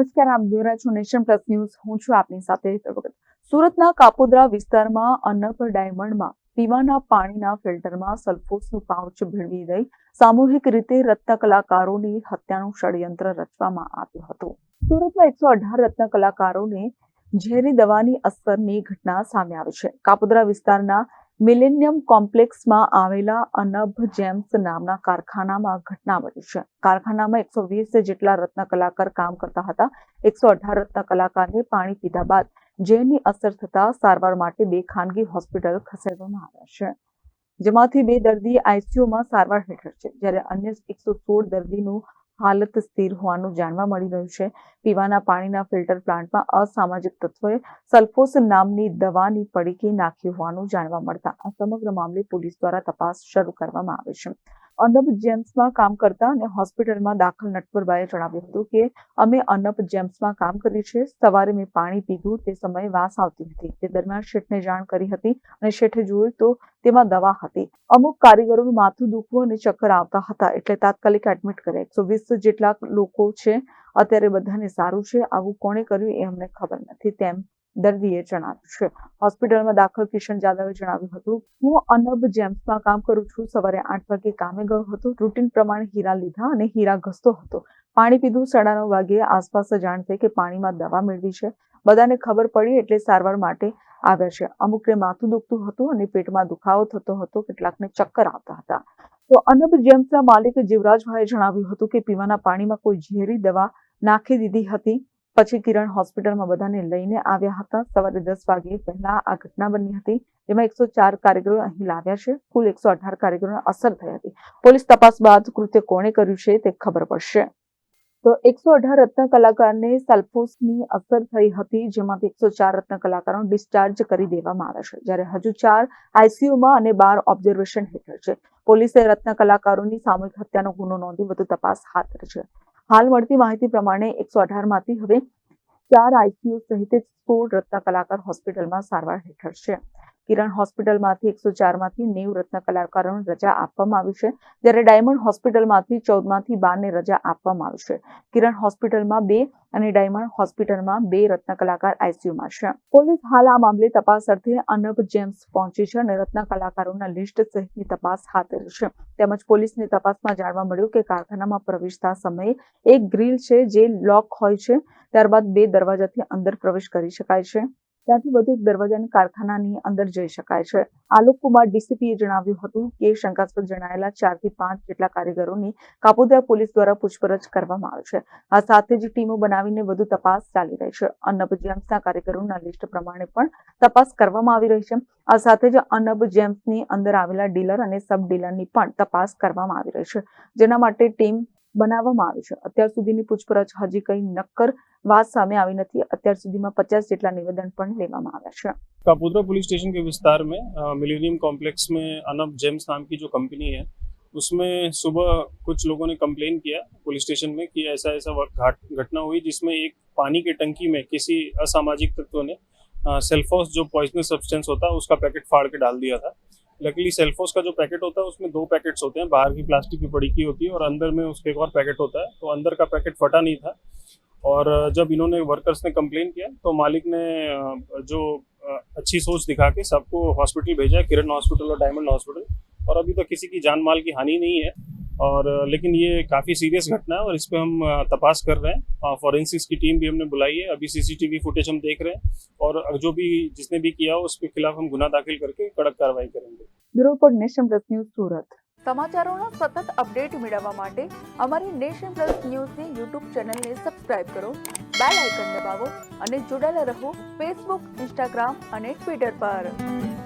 નમસ્કાર, આપ જોઈ રહ્યા છો નેશન પ્લસ ન્યૂઝ. હું છું આપની સાથે હેતલ સુરતના કાપોદ્રા વિસ્તારમાં અન્નપર ડાયમંડમાં પીવાના પાણીના ફિલ્ટરમાં સલ્ફોસનું પાઉચ ભેળવી દઈ સામૂહિક રીતે રત્ન કલાકારોની હત્યાનું ષડયંત્ર રચવામાં આવ્યું હતું. સુરતમાં એકસો અઢાર રત્ન કલાકારોને ઝેરી દવાની અસરની ઘટના સામે આવી છે. કાપોદ્રા વિસ્તારના મિલેનિયમ કોમ્પ્લેક્સમાં આવેલા અનભ જેમ્સ નામના કારખાનામાં ઘટના બની છે. કારખાનામાં એકસો વીસ જેટલા રત્ન કલાકાર કામ કરતા હતા. એકસો અઢાર રત્ન કલાકારને પાણી પીધા બાદ જેની અસર થતા સારવાર માટે બે ખાનગી હોસ્પિટલ ખસેડવામાં આવ્યા છે. જેમાંથી બે દર્દી આઈસીયુમાં સારવાર હેઠળ છે. જ્યારે અન્ય એકસો સોળ દર્દીનું હાલત સ્થિર હોવાનું જાણવા મળી રહ્યું છે. પીવાના પાણીના ફિલ્ટર પ્લાન્ટમાં અસામાજિક તત્વોએ સલ્ફોસ નામની દવાની પડીકી નાખી હોવાનું જાણવા મળતા આ સમગ્ર મામલે પોલીસ દ્વારા તપાસ શરૂ કરવામાં આવી છે. અનબ જેમ્સમાં કામ કરતા અને હોસ્પિટલમાં દાખલ નટવરબાએ જણાવ્યું હતું કે, અમે અનબ જેમ્સમાં કામ કરીએ છીએ, સવારે મેં પાણી પીધું, તે સમયે વાસ આવતી હતી. તે દરમિયાન શેઠને જાણ કરી હતી અને શેઠે જોયું તો તેમાં દવા હતી. અમુક કારીગરોનું માથું દુખવું અને ચક્કર આવતા હતા એટલે તાત્કાલિક એડમિટ કર્યા. એકસો વીસ જેટલા લોકો છે, અત્યારે બધાને સારું છે, આવું કોણે કર્યું એ અમને ખબર નથી. તેમ દર્દીએ જણાવ્યું છે. હોસ્પિટલમાં દાખલ કિશન જાદવે જણાવ્યું હતું, હું અનબ જેમ્સમાં કામ કરું છું. સવારે આઠ વાગે કામે ગયો હતો. રૂટીન પ્રમાણે હીરા લીધા અને હીરા ઘસતો હતો. પાણી પીધું. સાડા નવ વાગે આસપાસ જાણ થઈ કે પાણીમાં દવા મેળવી છે. બધાને ખબર પડી એટલે સારવાર માટે આવ્યા છે. અમુકને માથું દુખતું હતું અને પેટમાં દુખાવો થતો હતો. કેટલાકને ચક્કર આવતા હતા. તો અનબ જેમ્સના માલિક જીવરાજભાઈએ જણાવ્યું હતું કે પીવાના પાણીમાં કોઈ ઝેરી દવા નાખી દીધી હતી. પછી કિરણ હોસ્પિટલમાં બધાને લઈને આવ્યા હતા. સવારે દસ વાગે પહેલા આ ઘટના બની હતી. જેમાં એકસો ચાર કારીગરો અહીં લાવ્યા છે. કુલ એકસો અઢાર કારીગરોને અસર થઈ હતી. પોલીસ તપાસ બાદ કૃત્ય કોણે કર્યું છે તે ખબર પડશે. તો એકસો અઢાર રત્ન કલાકારને સલ્ફોસની અસર થઈ હતી, જેમાંથી એકસો ચાર રત્ન કલાકારો ડિસ્ચાર્જ કરી દેવામાં આવ્યા છે. જ્યારે હજુ ચાર આઈસીયુમાં અને બાર ઓબ્ઝર્વેશન હેઠળ છે. પોલીસે રત્ન કલાકારોની સામૂહિક હત્યાનો ગુનો નોંધી વધુ તપાસ હાથ ધરી છે. હાલ મળતી માહિતી પ્રમાણે એકસો અઢારમાંથી હવે ચાર આઈસીયુ સહિત સોળ રત્ન કલાકાર હોસ્પિટલમાં સારવાર હેઠળ છે. કિરણ હોસ્પિટલમાંથી એકસો ચારમાંથી નેવ રત્ન કલાકારોને રજા આપવામાં આવી છે. જ્યારે ડાયમંડ હોસ્પિટલમાંથી ચૌદમાંથી બારને રજા આપવામાં આવી છે. કિરણ હોસ્પિટલમાં બે અને ડાયમંડ હોસ્પિટલમાં બે રત્ન કલાકાર આઈસીયુમાં છે. પોલીસ હાલ આ મામલે તપાસ અર્થે અનબ જેમ્સ પહોંચી છે અને રત્ન કલાકારોના લિસ્ટ સહિતની તપાસ હાથ ધરી છે. તેમજ પોલીસની તપાસમાં જાણવા મળ્યું કે કારખાનામાં પ્રવેશતા સમયે એક ગ્રીલ છે જે લોક હોય છે. ત્યારબાદ બે દરવાજાથી અંદર પ્રવેશ કરી શકાય છે. ત્યાંથી વધુ એક દરવાજાને કારખાનાની અંદર જઈ શકાય છે. આલોક કુમાર ડીસીપીએ જણાવ્યું હતું કે શંકાસ્પદ જણાયેલા ચારથી પાંચ જેટલા કારીગરોની કાપોદ્રા પોલીસ દ્વારા પૂછપરછ કરવામાં આવે છે. આ સાથે જ ટીમો બનાવીને વધુ તપાસ ચાલી રહી છે. અનબ જેમ્સના કારીગરોના લિસ્ટ પ્રમાણે પણ તપાસ કરવામાં આવી રહી છે. આ સાથે જ અનબ જેમ્સની અંદર આવેલા ડીલર અને સબ ડીલરની પણ તપાસ કરવામાં આવી રહી છે. જેના માટે ટીમ બનાવવામાં આવી છે અત્યાર સુધીની પૂછપરછ હજી કઈ નક્કર વાત સામે આવી નથી અત્યાર સુધીમાં પચાસ જેટલા નિવેદન પણ લેવામાં આવ્યા છે कापुद्रा पुलिस स्टेशन के विस्तार में मिलेनियम कॉम्प्लेक्स में अनब जेम्स नाम की जो कंपनी है उसमें सुबह कुछ लोगों ने कंप्लेन किया पुलिस स्टेशन में कि ऐसा ऐसा वक्त- घाट- घटना हुई जिसमें एक पानी की टंकी में किसी असामाजिक तत्व ने सेल्फोस जो पॉइजनस सब्सटेंस होता है उसका पैकेट फाड़ के डाल दिया था लकीली सेल्फोस का जो पैकेट होता है, उसमें दो पैकेट्स होते हैं। बाहर की प्लास्टिक की बड़ी की होती है और अंदर में उसके एक और पैकेट होता है। तो अंदर का पैकेट फटा नहीं था। और जब इन्होंने वर्कर्स ने कंप्लेन किया तो मालिक ने जो अच्छी सोच दिखा के सबको हॉस्पिटल भेजा, किरण हॉस्पिटल और डायमंड हॉस्पिटल और अभी तक तो किसी की जान माल की हानि नहीं है। और अ, लेकिन ये काफ़ी सीरियस घटना है और इस पर हम अ, तपास कर रहे हैं फॉरेंसिक्स की टीम भी हमने बुलाई है अभी सीसीटीवी फुटेज हम देख रहे हैं और जो भी जिसने भी किया हो उसके खिलाफ हम गुना दाखिल करके कड़क कार्रवाई करेंगे bureau report nation plus news Surat સમાચારોના સતત અપડેટ મેળવવા માટે અમારી નેશન પ્લસ ન્યૂઝની યુટ્યુબ ચેનલને સબસ્ક્રાઇબ કરો બેલ આઇકન દબાવો અને જોડાયેલા રહો ફેસબુક ઇન્સ્ટાગ્રામ અને ટ્વિટર પર